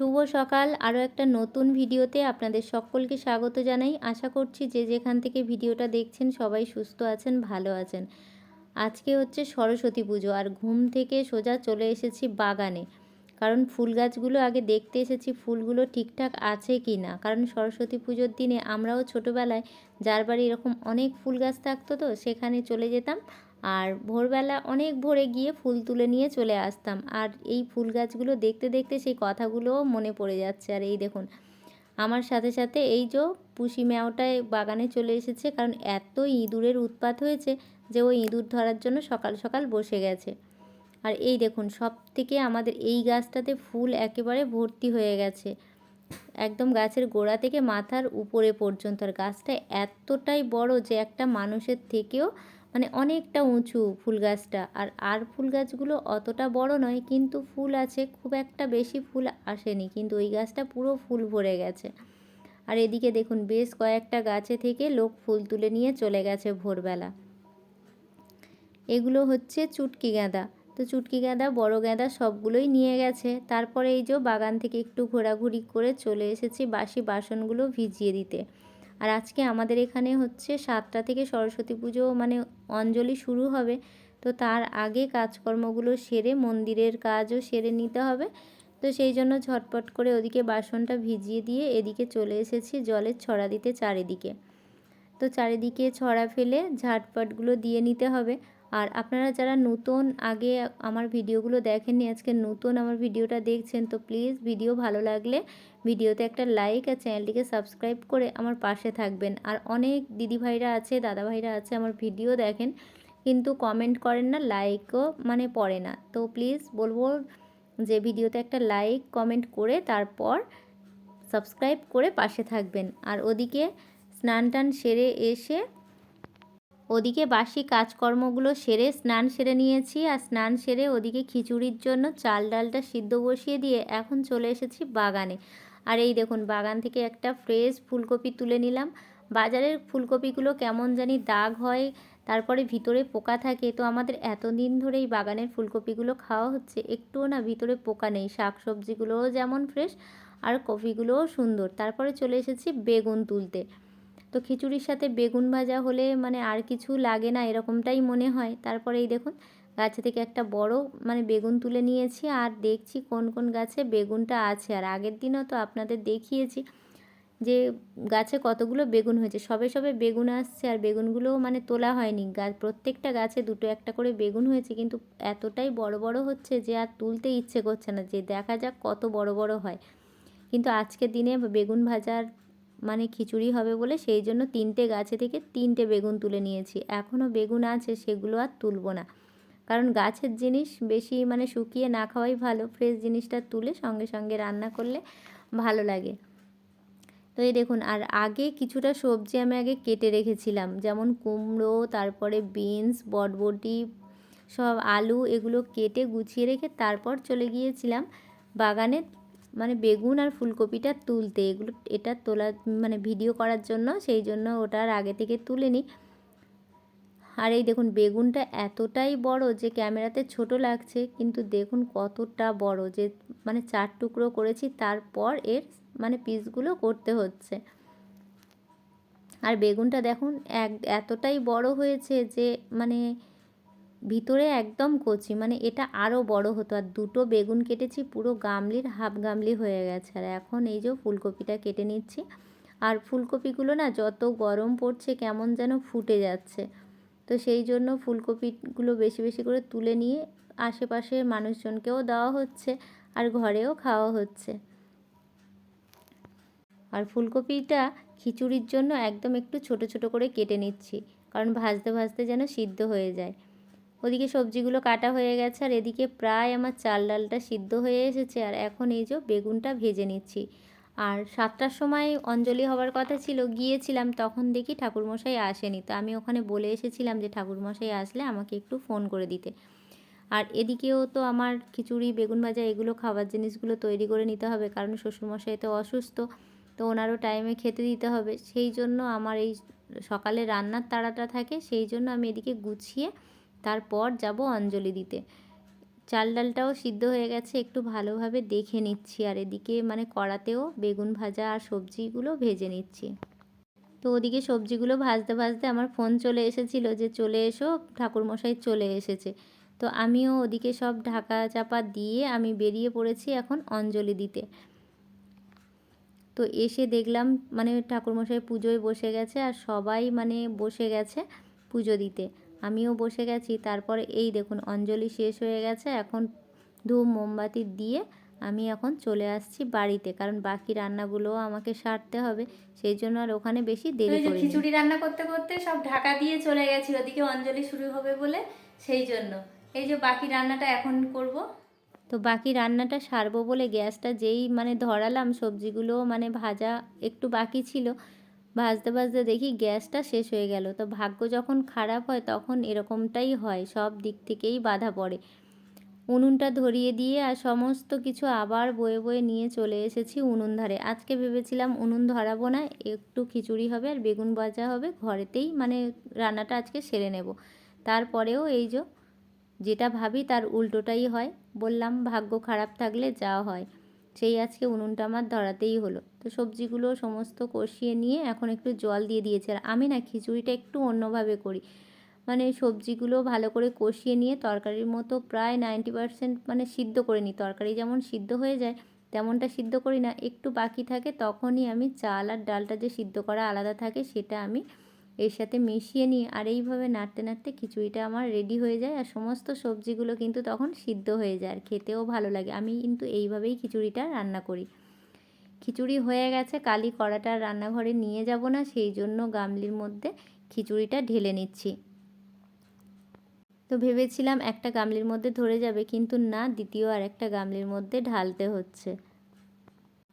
শুভ সকাল। আরও একটা নতুন ভিডিওতে আপনাদের সকলকে স্বাগত জানাই। আশা করছি যে যেখান থেকে ভিডিওটা দেখছেন সবাই সুস্থ আছেন, ভালো আছেন। আজকে হচ্ছে সরস্বতী পুজো আর ঘুম থেকে সোজা চলে এসেছি বাগানে। কারণ ফুল গাছগুলো আগে দেখতে এসেছি, ফুলগুলো ঠিকঠাক আছে কি না? কারণ সরস্বতী পুজোর দিনে আমরাও ছোটোবেলায় যার বাড়ি এরকম অনেক ফুল গাছ থাকতো তো, সেখানে চলে যেতাম। আর ভোরবেলা অনেক ভোরে গিয়ে ফুল তুলে নিয়ে চলে আসতাম। আর এই ফুল গাছগুলো দেখতে দেখতে সেই কথাগুলোও মনে পড়ে যাচ্ছে। আর এই দেখুন, আমার সাথে সাথে এই যে পুষি ম্যাওটায় বাগানে চলে এসেছে, কারণ এত ইঁদুরের উৎপাত হয়েছে যে ওই ইঁদুর ধরার জন্য সকাল সকাল বসে গেছে। আর এই দেখুন সব থেকে আমাদের এই গাছটাতে ফুল একেবারে ভর্তি হয়ে গেছে। একদম গাছের গোড়া থেকে মাথার উপরে পর্যন্ত। আর গাছটা এতটাই বড় যে একটা মানুষের থেকেও মানে অনেকটা উঁচু ফুল গাছটা। আর আর ফুল গাছগুলো অতটা বড় নয়, কিন্তু ফুল আছে, খুব একটা বেশি ফুল আসেনি, কিন্তু ওই গাছটা পুরো ফুল ভরে গেছে। আর এদিকে দেখুন, বেশ কয়েকটা গাছে থেকে লোক ফুল তুলে নিয়ে চলে গেছে ভোরবেলা। এগুলো হচ্ছে চুটকি গাঁদা। তো চুটকি গাঁদা, বড় গাঁদা সবগুলোই নিয়ে গেছে। তারপরে এই যে বাগান থেকে একটু ঘোরাঘুরি করে চলে এসেছি বাসি বাসনগুলো ভিজিয়ে দিতে। আর আজকে আমাদের এখানে হচ্ছে সাতটা থেকে সরস্বতী পুজো মানে অঞ্জলি শুরু হবে। তো তার আগে কাজকর্মগুলো সেরে মন্দিরের কাজও সেরে নিতে হবে। তো সেই জন্য ঝটপট করে ওদিকে বাসনটা ভিজিয়ে দিয়ে এদিকে চলে এসেছি জলের ছড়া দিতে চারিদিকে। তো চারিদিকে ছড়া ফেলে ঝাটপটগুলো দিয়ে নিতে হবে। আর আপনারা যারা নতুন, আগে আমার ভিডিওগুলো দেখেননি, আজকে নতুন আমার ভিডিওটা দেখছেন, তো প্লিজ ভিডিও ভালো লাগলে ভিডিওতে একটা লাইক আর চ্যানেলটিকে সাবস্ক্রাইব করে আমার পাশে থাকবেন। আর অনেক দিদিভাইরা আছে দাদাভাইরা আছে আমার ভিডিও দেখেন, কিন্তু কমেন্ট করেন না, লাইকও মানে পড়ে না। তো প্লিজ বলব যে ভিডিওতে একটা লাইক, কমেন্ট করে তারপর সাবস্ক্রাইব করে পাশে থাকবেন। আর ওদিকে স্নান টান সেরে এসে ওদিকে বাসি কাজকর্মগুলো সেরে স্নান সেরে নিয়েছি আর স্নান সেরে ওদিকে খিচুড়ির জন্য চাল ডালটা সিদ্ধ বসিয়ে দিয়ে এখন চলে এসেছি বাগানে। আর এই দেখুন, বাগান থেকে একটা ফ্রেশ ফুলকপি তুলে নিলাম। বাজারের ফুলকপিগুলো কেমন জানি দাগ হয়, তারপরে ভিতরে পোকা থাকে। তো আমাদের এতদিন ধরে এই বাগানের ফুলকপিগুলো খাওয়া হচ্ছে, একটুও না ভিতরে পোকা নেই। শাক সবজিগুলোও যেমন ফ্রেশ আর কপিগুলোও সুন্দর। তারপরে চলে এসেছি বেগুন তুলতে। তো খিচুড়ির সাথে বেগুন ভাজা হলে মানে আর কিছু লাগে না, এরকমটাই মনে হয়। তারপরে এই দেখুন, গাছে থেকে একটা বড় মানে বেগুন তুলে নিয়েছি আর দেখছি কোন কোন গাছে বেগুনটা আছে। আর আগের দিনও তো আপনাদের দেখিয়েছি যে গাছে কতগুলো বেগুন হয়েছে। সবে সবে বেগুন আসছে আর বেগুনগুলোও মানে তোলা হয়নি। গাছ প্রত্যেকটা গাছে দুটো একটা করে বেগুন হয়েছে, কিন্তু এতটাই বড় বড় হচ্ছে যে আর তুলতে ইচ্ছে করছে না, যে দেখা যাক কত বড় বড় হয়। কিন্তু আজকের দিনে বেগুন ভাজার মানে খিচুড়ি হবে বলে সেই জন্য তিনটে গাছে থেকে তিনটে বেগুন তুলে নিয়েছি। এখনও বেগুন আছে, সেগুলো আর তুলবো না। কারণ গাছের জিনিস বেশি মানে শুকিয়ে না খাওয়াই ভালো। ফ্রেশ জিনিসটা তুলে সঙ্গে সঙ্গে রান্না করলে ভালো লাগে। তো এই দেখুন, আর আগে কিছুটা সবজি আমি আগে কেটে রেখেছিলাম। যেমন কুমড়ো, তারপরে বিনস, বটবটি, সব আলু এগুলো কেটে গুছিয়ে রেখে তারপর চলে গিয়েছিলাম বাগানে মানে বেগুন আর ফুলকপিটা তুলতে, এগুলো, এটা তোলা মানে ভিডিও করার জন্য, সেই জন্য ওটার আগে থেকে তুলে নিই আর এই দেখুন, বেগুনটা এতটাই বড় যে ক্যামেরাতে ছোট লাগছে, কিন্তু দেখুন কতটা বড় যে মানে চার টুকরো করেছি, তারপর এর মানে পিসগুলো করতে হচ্ছে। আর বেগুনটা দেখুন, এক, এতটাই বড় হয়েছে যে মানে ভিতরে একদম কচি মানে এটা আরও বড় হতো। আর দুটো বেগুন কেটেছি, পুরো গামলির, হাফ গামলি হয়ে গেছে। আর এখন এই যে ফুলকপিটা কেটে নিচ্ছি। আর ফুলকপিগুলো না যত গরম পড়ছে, কেমন যেন ফুটে যাচ্ছে। তো সেই জন্য ফুলকপিগুলো বেশি বেশি করে তুলে নিয়ে আশেপাশের মানুষজনকেও দেওয়া হচ্ছে আর ঘরেও খাওয়া হচ্ছে। আর ফুলকপিটা খিচুড়ির জন্য একদম একটু ছোট ছোট করে কেটে নিচ্ছি, কারণ ভাজতে ভাজতে যেন সিদ্ধ হয়ে যায়। ওদিকে সবজিগুলো কাটা হয়ে গেছে আর এদিকে প্রায় আমার চাল ডালটা সিদ্ধ হয়ে এসেছে আর এখন এই যে বেগুনটা ভেজে নিচ্ছি। আর সাতটার সময় অঞ্জলি হওয়ার কথা ছিল, গিয়েছিলাম তখন দেখি ঠাকুরমশাই আসেনি। তো আমি ওখানে বলে এসেছিলাম যে ঠাকুরমশাই আসলে আমাকে একটু ফোন করে দিতে। আর এদিকেও তো আমার খিচুড়ি, বেগুন ভাজা এগুলো খাবার জিনিসগুলো তৈরি করে নিতে হবে কারণ শ্বশুরমশাই তো অসুস্থ, তো ওনারও টাইমে খেতে দিতে হবে। সেই জন্য আমার এই সকালে রান্নার তাড়াটা থাকে, সেই জন্য আমি এদিকে গুছিয়ে তারপর যাব অঞ্জলি দিতে। চাল ডালটাও সিদ্ধ হয়ে গেছে, একটু ভালোভাবে দেখে নিচ্ছি। আর এদিকে মানে কড়াতেও বেগুন ভাজা আর সবজিগুলো ভেজে নিচ্ছি। তো ওদিকে সবজিগুলো ভাজতে ভাজতে আমার ফোন চলে এসেছিল যে চলে এসো, ঠাকুরমশাই চলে এসেছে। তো আমিও ওদিকে সব ঢাকা চাপা দিয়ে আমি বেরিয়ে পড়েছি এখন অঞ্জলি দিতে। তো এসে দেখলাম মানে ঠাকুরমশাই পুজোয় বসে গেছে আর সবাই মানে বসে গেছে পুজো দিতে। আমিও বসে গেছি। তারপরে এই দেখুন অঞ্জলি শেষ হয়ে গেছে। এখন ধূপ মোমবাতি দিয়ে আমি এখন চলে আসছি বাড়িতে। কারণ বাকি রান্নাগুলোও আমাকে সারতে হবে। সেই জন্য আর ওখানে বেশি দেরি করি খিচুড়ি রান্না করতে করতে সব ঢাকা দিয়ে চলে গেছি ওদিকে অঞ্জলি শুরু হবে বলে সেই জন্য। এই যে বাকি রান্নাটা এখন করব। তো বাকি রান্নাটা সারবো বলে গ্যাসটা যেই মানে ধরালাম সবজিগুলো মানে ভাজা একটু বাকি ছিল। ভাজতে ভাজতে দেখি গ্যাসটা শেষ হয়ে গেল। তো ভাগ্য যখন খারাপ হয় তখন এরকমটাই হয়, সব দিক থেকেই বাধা পড়ে। উনুনটা ধরিয়ে দিয়ে আর সমস্ত কিছু আবার বয়ে বয়ে নিয়ে চলে এসেছি উনুন ধারে। আজকে ভেবেছিলাম উনুন ধরাবো না, একটু খিচুড়ি হবে আর বেগুন ভাজা হবে, ঘরেতেই মানে রান্নাটা আজকে সেরে নেব। তারপরেও এই যে, যেটা ভাবি তার উল্টোটাই হয়। বললাম, ভাগ্য খারাপ থাকলে যা হয়। সেই আজকে উনুনটা আমার ধরাতেই হলো। তো সবজিগুলো সমস্ত কষিয়ে নিয়ে এখন একটু জল দিয়ে দিয়েছে। আর আমি না খিচুড়িটা একটু অন্যভাবে করি। মানে সবজিগুলো ভালো করে কষিয়ে নিয়ে তরকারির মতো প্রায় নাইনটি পারসেন্ট মানে সিদ্ধ করে নিই। তরকারি যেমন সিদ্ধ হয়ে যায়, তেমনটা সিদ্ধ করি না। একটু বাকি থাকে তখনই আমি চাল আর ডালটা যে সিদ্ধ করা আলাদা থাকে সেটা আমি এর সাথে মিশিয়ে নিই আর এইভাবে নাড়তে নাড়তে খিচুড়িটা আমার রেডি হয়ে যায় আর সমস্ত সবজিগুলো কিন্তু তখন সিদ্ধ হয়ে যায় আর খেতেও ভালো লাগে। আমি কিন্তু এইভাবেই খিচুড়িটা রান্না করি। খিচুড়ি হয়ে গেছে, কালি কড়াটা রান্নাঘরে নিয়ে যাব না, সেই জন্য গামলির মধ্যে খিচুড়িটা ঢেলে নিচ্ছি। তো ভেবেছিলাম একটা গামলির মধ্যে ধরে যাবে, কিন্তু না, দ্বিতীয় আর একটা গামলির মধ্যে ঢালতে হচ্ছে।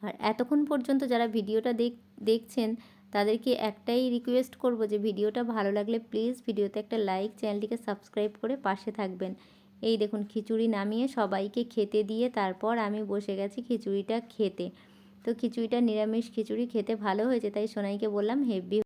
আর এতক্ষণ পর্যন্ত যারা ভিডিওটা দেখ, দেখছেন তাদেরকে একটাই রিকোয়েস্ট করব যে ভিডিওটা ভালো লাগলে প্লিজ ভিডিওতে একটা লাইক চ্যানেলটিকে সাবস্ক্রাইব করে পাশে থাকবেন। এই দেখুন, খিচুড়ি নামিয়ে সবাইকে খেতে দিয়ে তারপর আমি বসে গেছি খিচুড়িটা খেতে। তো খিচুড়িটা নিরামিষ খিচুড়ি খেতে ভালো হয়েছে, তাই সোনাইকে বললাম হেভি